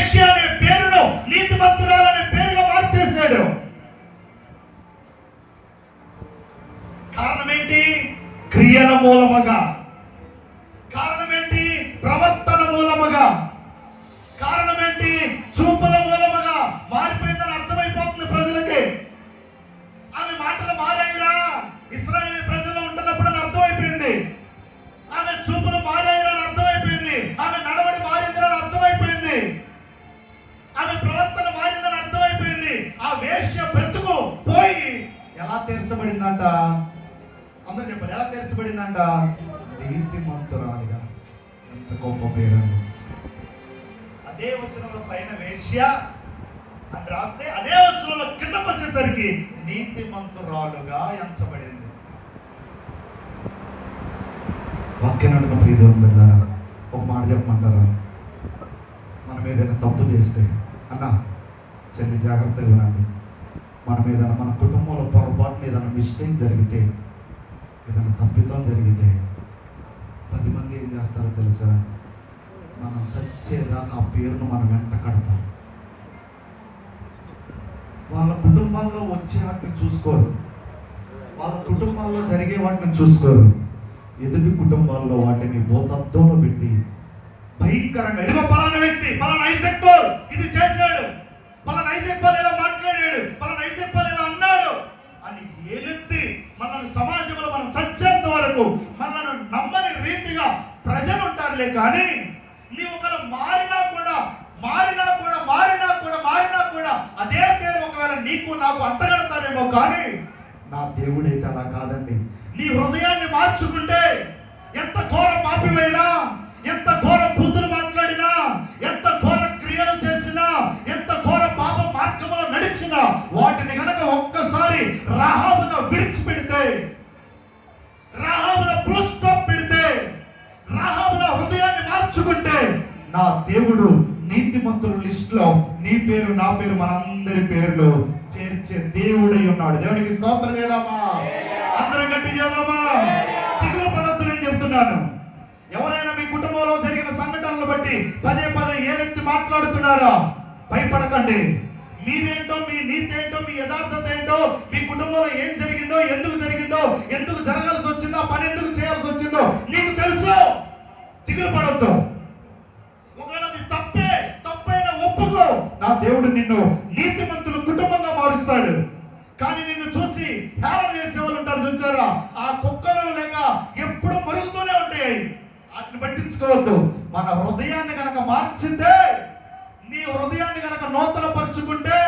వేశ్య అనే పేరును నీతిమంతురాలనే పేరుగా మార్చేశాడు. కారణం ఏంటి క్రియల మూలముగా. కారణం ఏంటి ప్రవర్తన మూలముగా. కారణం ఏంటి చూపుల మూలముగా. మారిపోయిందని అర్థమైపోతుంది ప్రజలకి. ఆమె మాటలు ఎలా తీర్చబడిందంట? అందరూ చెప్పారు ఎలా తీర్చబడిందంట? నీతిమంతురాలిగా ఎంత గొప్ప పేరండి. అదే వచనంలో పైన వేష్య అని రాస్తే అదే వచనంలో కిందకు వచ్చేసరికి నీతిమంతురాలుగా ఎంచబడింది. వాక్యం అడుగు ప్రియదేవుని ఒక మాట చెప్పమంటారా? మనం ఏదైనా తప్పు చేస్తే అన్న చెల్లి జాగ్రత్తగా వినండి. మనం ఏదైనా మన కుటుంబంలో ఏదైనా మిస్టేక్ జరిగితే ఏదైనా తప్పితం జరిగితే పది మంది ఏం చేస్తారో తెలుసా? మనం చచ్చేదాకా ఆ పేరును మనం వెంట కడతాం వాళ్ళ కుటుంబాల్లో వచ్చే వాటిని చూసుకోరు. వాళ్ళ కుటుంబాల్లో జరిగే వాటిని చూసుకోరు. ఎదుటి కుటుంబాల్లో వాటిని భూతత్వంలో పెట్టి భయంకరంగా మారలే కానీ నీ ఒకవేళ మారినా కూడా మారినా కూడా మారినా కూడా మారినా కూడా అదే పేరు ఒకవేళ నీకు నాకు అంటగడతారేమో కానీ నా దేవుడైతే అలా కాదండి. నీ హృదయాన్ని మార్చుకుంటే ఎంత ఘోర పాపివైనా హృదయాన్ని నా దేవుడు నీతిమంతుల లిస్ట్లో నీ పేరు నా పేరు మనందరి పేర్లు చేర్చే దేవుడై ఉన్నాడు. దేవునికి స్తోత్రం చేద్దామా? అందరం గట్టి చేద్దామా? దిగువ పడద్దు నేను చెప్తున్నాను. ఎవరైనా మీ కుటుంబంలో జరిగిన సంఘటనలు బట్టి పదే పదే ఏలెత్తి మాట్లాడుతున్నారా భయపడకండి. మీరేంటో మీ నీతి ఏంటో మీ యథార్థత ఏంటో మీ కుటుంబంలో ఏం జరిగిందో ఎందుకు జరిగిందో ఎందుకు జరగాల్సి వచ్చిందో పని ఎందుకు చేయాల్సి వచ్చిందో నీకు తెలుసు. దిగులు పడద్దు. దేవుడు నిన్ను నీతిమంతుల కుటుంబంగా మారుస్తాడు. కానీ నిన్ను చూసి హేళన చేసే వాళ్ళు ఉంటారు చూసారా? ఆ కుక్కలు లేక ఎప్పుడు మరుగుతూనే ఉంటాయి. వాటిని పట్టించుకోవద్దు. మన హృదయాన్ని కనుక మార్చితే నీ హృదయాన్ని కనుక నూతన పరుచుకుంటే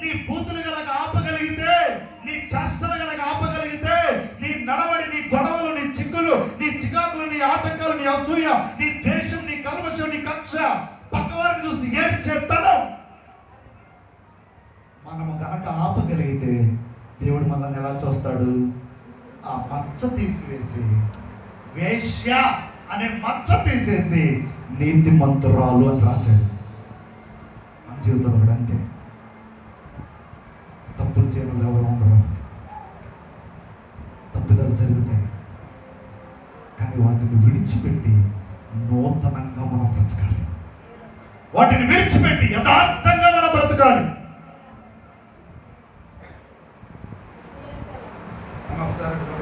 నీ బూతులు కనుక ఆపగలిగితే నీ చేష్టలు కనుక ఆపగలిగితే నీ నడవడి నీ గొడవలు నీ చిక్కులు నీ చికాకులు నీ ఆటంకాలు నీ అసూయ నీ ద్వేషం నీ కల్మషం నీ కక్ష పక్కవారిని చూసి ఏడ్చేతనం మనము గనక ఆపగలిగితే దేవుడు మనల్ని ఎలా చూస్తాడు? ఆ మచ్చ తీసివేసి వేశ్య అనే మచ్చ తీసేసి నీతి మంతురాలు అని రాశాడు. మన జీవితంలో కూడా అంతే. తప్పులు చేయడం ఎవరు ఉండరు. తప్పిదాలు జరుగుతాయి. కానీ వాటిని విడిచిపెట్టి నూతనంగా మనం బ్రతకాలి. వాటిని విడిచిపెట్టి యథార్థంగా మనం బ్రతకాలి. 三十分